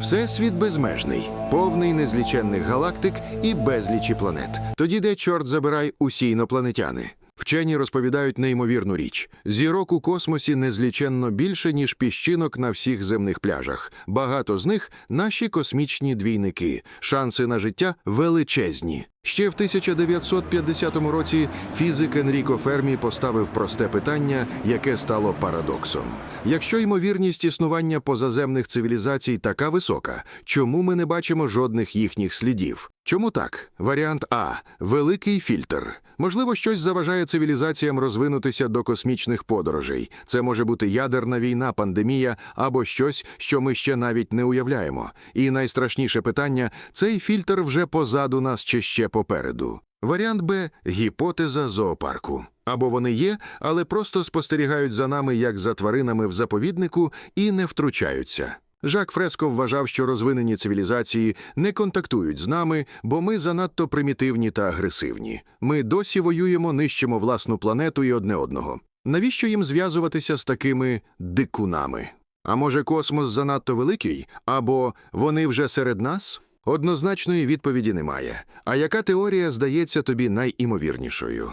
Всесвіт безмежний, повний незліченних галактик і безлічі планет. Тоді де чорт забирай усі інопланетяни. Вчені розповідають неймовірну річ: зірок у космосі незліченно більше, ніж піщинок на всіх земних пляжах. Багато з них наші космічні двійники. Шанси на життя величезні. Ще в 1950 році фізик Енріко Фермі поставив просте питання, яке стало парадоксом. Якщо ймовірність існування позаземних цивілізацій така висока, чому ми не бачимо жодних їхніх слідів? Чому так? Варіант А великий фільтр. Можливо, щось заважає цивілізаціям розвинутися до космічних подорожей. Це може бути ядерна війна, пандемія або щось, що ми ще навіть не уявляємо. І найстрашніше питання цей фільтр вже позаду нас чи ще попереду. Варіант Б гіпотеза зоопарку. Або вони є, але просто спостерігають за нами як за тваринами в заповіднику і не втручаються. Жак Фреско вважав, що розвинені цивілізації не контактують з нами, бо ми занадто примітивні та агресивні. Ми досі воюємо, нищимо власну планету і одне одного. Навіщо їм зв'язуватися з такими дикунами? А може, космос занадто великий, або вони вже серед нас? Однозначної відповіді немає. А яка теорія здається тобі найімовірнішою?